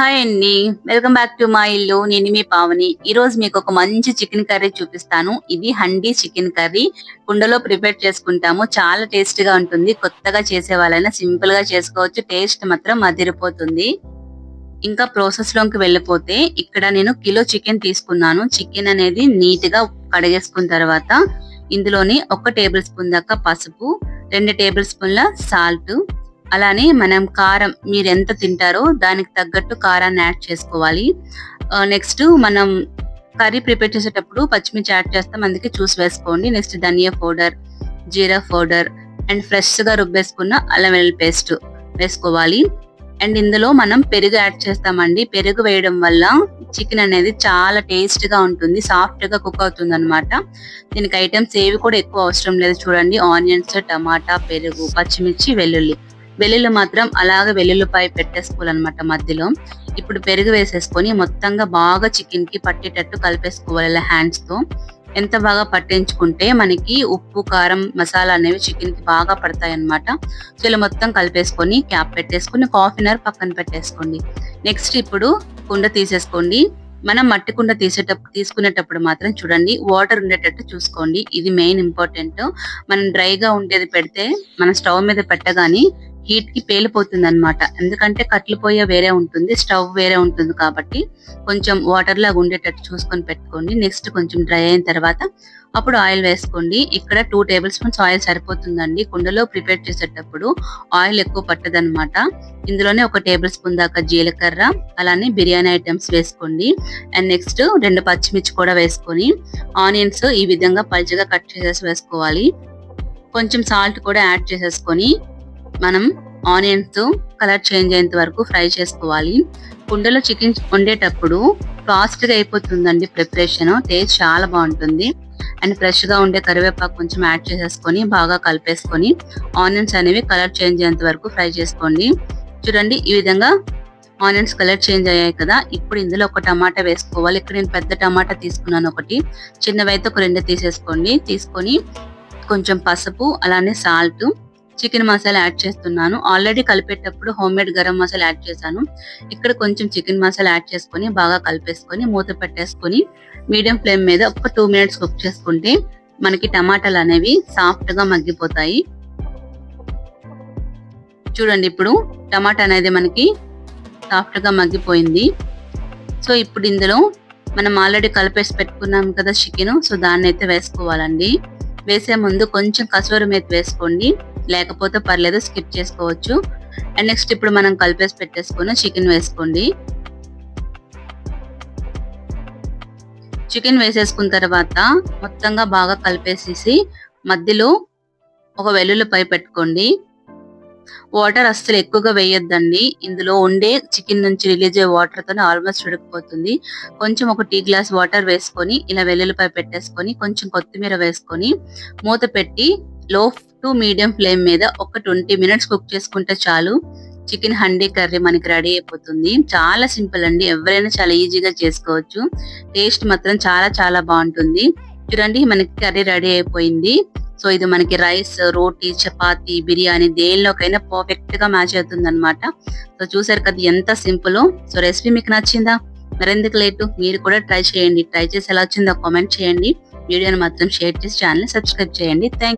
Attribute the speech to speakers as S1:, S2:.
S1: Hi అండి. Welcome back to మా ఇల్లు. నేను మీ పావని. ఈ రోజు మీకు ఒక మంచి చికెన్ కర్రీ చూపిస్తాను. ఇది హండీ చికెన్ కర్రీ. కుండలో ప్రిపేర్ చేసుకుంటాము. చాలా టేస్ట్గా ఉంటుంది. కొత్తగా చేసే వాళ్ళైనా సింపుల్గా చేసుకోవచ్చు. టేస్ట్ మాత్రం అదిరిపోతుంది. ఇంకా ప్రాసెస్లోకి వెళ్ళిపోతే ఇక్కడ నేను కిలో చికెన్ తీసుకున్నాను. చికెన్ అనేది నీట్గా కడిగేసుకున్న తర్వాత ఇందులోని ఒక టేబుల్ స్పూన్ దాకా పసుపు రెండు టేబుల్ స్పూన్ల సాల్ట్ అలానే మనం కారం మీరు ఎంత తింటారో దానికి తగ్గట్టు కారాన్ని యాడ్ చేసుకోవాలి. నెక్స్ట్ మనం కర్రీ ప్రిపేర్ చేసేటప్పుడు పచ్చిమిర్చి యాడ్ చేస్తాం. అందుకే చూసి వేసుకోండి. Next dhania powder jeera powder and ఫ్రెష్గా రుబ్బేసుకున్న అల్లం వెల్లుల్లి పేస్ట్ వేసుకోవాలి. అండ్ ఇందులో మనం పెరుగు యాడ్ చేస్తామండి. పెరుగు వేయడం వల్ల చికెన్ అనేది చాలా టేస్ట్గా ఉంటుంది. సాఫ్ట్గా కుక్ అవుతుంది అనమాట దీనికి ఐటమ్స్ ఏవి కూడా ఎక్కువ అవసరం లేదు. చూడండి. ఆనియన్స్ టమాటా పెరుగు పచ్చిమిర్చి వెల్లుల్లి. వెల్లుల్లి మాత్రం అలాగే వెల్లుల్లిపాయ పెట్టేసుకోవాలన్నమాట మధ్యలో. ఇప్పుడు పెరుగు వేసేసుకొని మొత్తంగా బాగా చికెన్కి పట్టేటట్టు కలిపేసుకోవాలి ఇలా హ్యాండ్స్తో. ఎంత బాగా పట్టించుకుంటే మనకి ఉప్పు కారం మసాలా అనేవి చికెన్కి బాగా పడతాయి అనమాట సో ఇలా మొత్తం కలిపేసుకొని క్యాప్ పెట్టేసుకొని హాఫ్ అన్ అవర్ పక్కన పెట్టేసుకోండి. నెక్స్ట్ ఇప్పుడు కుండ తీసేసుకోండి. మనం మట్టి కుండ తీసేటప్పుడు తీసుకునేటప్పుడు మాత్రం చూడండి వాటర్ ఉండేటట్టు చూసుకోండి. ఇది మెయిన్ ఇంపార్టెంట్ మనం డ్రైగా ఉండేది పెడితే మన స్టవ్ మీద పెట్టగానే హీట్కి పేలిపోతుంది అనమాట ఎందుకంటే కట్లు పొయ్య వేరే ఉంటుంది స్టవ్ వేరే ఉంటుంది కాబట్టి కొంచెం వాటర్ లాగా ఉండేటట్టు చూసుకొని పెట్టుకోండి. నెక్స్ట్ కొంచెం డ్రై అయిన తర్వాత అప్పుడు ఆయిల్ వేసుకోండి. ఇక్కడ టూ టేబుల్ స్పూన్స్ ఆయిల్ సరిపోతుందండి. కుండలో ప్రిపేర్ చేసేటప్పుడు ఆయిల్ ఎక్కువ పట్టదనమాట ఇందులోనే ఒక టేబుల్ స్పూన్ దాకా జీలకర్ర అలానే బిర్యానీ ఐటమ్స్ వేసుకోండి. అండ్ నెక్స్ట్ రెండు పచ్చిమిర్చి కూడా వేసుకొని ఆనియన్స్ ఈ విధంగా పల్చగా కట్ చేసేసి వేసుకోవాలి. కొంచెం సాల్ట్ కూడా యాడ్ చేసేసుకొని మనం ఆనియన్స్ కలర్ చేంజ్ అయ్యేంత వరకు ఫ్రై చేసుకోవాలి. కుండలో చికెన్ వండేటప్పుడు ఫాస్ట్గా అయిపోతుందండి ప్రిపరేషన్. టేస్ట్ చాలా బాగుంటుంది. అండ్ ఫ్రెష్గా ఉండే కరివేపాకు కొంచెం యాడ్ చేసేసుకొని బాగా కలిపేసుకొని ఆనియన్స్ అనేవి కలర్ చేంజ్ అయ్యేంత వరకు ఫ్రై చేసుకోండి. చూడండి ఈ విధంగా ఆనియన్స్ కలర్ చేంజ్ అయ్యాయి కదా. ఇప్పుడు ఇందులో ఒక టమాటా వేసుకోవాలి. ఇక్కడ నేను పెద్ద టమాటా తీసుకున్నాను ఒకటి. చిన్నవైతే ఒక రెండు తీసేసుకోండి. తీసుకొని కొంచెం పసుపు అలానే సాల్ట్ చికెన్ మసాలా యాడ్ చేస్తున్నాను. ఆల్రెడీ కలిపేటప్పుడు home made garam masala add చేశాను. ఇక్కడ కొంచెం చికెన్ మసాలా యాడ్ చేసుకొని బాగా కలిపేసుకొని మూత పెట్టేసుకొని మీడియం ఫ్లేమ్ మీద ఒక టూ మినిట్స్ కుక్ చేసుకుంటే మనకి టమాటాలు అనేవి సాఫ్ట్గా మగ్గిపోతాయి. చూడండి ఇప్పుడు టమాటా అనేది మనకి సాఫ్ట్గా మగ్గిపోయింది. సో ఇప్పుడు ఇందులో మనం ఆల్రెడీ కలిపేసి పెట్టుకున్నాం కదా చికెన్. సో దాన్ని అయితే వేసుకోవాలండి. వేసే ముందు కొంచెం కసూరి మేత వేసుకోండి. లేకపోతే పర్లేదు స్కిప్ చేసుకోవచ్చు. అండ్ నెక్స్ట్ ఇప్పుడు మనం కలిపేసి పెట్టేసుకుని చికెన్ వేసుకోండి. చికెన్ వేసేసుకున్న తర్వాత మొత్తంగా బాగా కలిపేసేసి మధ్యలో ఒక వెల్లుల్లిపై పెట్టుకోండి. వాటర్ అస్సలు ఎక్కువగా వేయొద్దండి. ఇందులో ఉండే చికెన్ నుంచి రిలీజ్ అయ్యే వాటర్తో ఆల్మోస్ట్ ఉడికిపోతుంది. కొంచెం ఒక టీ గ్లాస్ వాటర్ వేసుకొని ఇలా వెల్లుల్లిపై పెట్టేసుకొని కొంచెం కొత్తిమీర వేసుకొని మూత పెట్టి లో టు మీడియం ఫ్లేమ్ మీద ఒక ట్వంటీ మినిట్స్ కుక్ చేసుకుంటే చాలు. చికెన్ హండీ కర్రీ మనకి రెడీ అయిపోతుంది. చాలా సింపుల్ అండి. ఎవరైనా చాలా ఈజీగా చేసుకోవచ్చు. టేస్ట్ మాత్రం చాలా చాలా బాగుంటుంది. చూడండి మనకి కర్రీ రెడీ అయిపోయింది. సో ఇది మనకి రైస్ రోటీ చపాతి బిర్యానీ దేనిలోకైనా పర్ఫెక్ట్గా మ్యాచ్ అవుతుంది అనమాట సో చూసారు కదా ఎంత సింపుల్. సో రెసిపీ మీకు నచ్చిందా? మరెందుకు లేటు? మీరు కూడా ట్రై చేయండి. ట్రై చేసి ఎలా వచ్చిందో కామెంట్ చేయండి. వీడియోని మాత్రం షేర్ చేసి ఛానల్ సబ్స్క్రైబ్ చేయండి. థ్యాంక్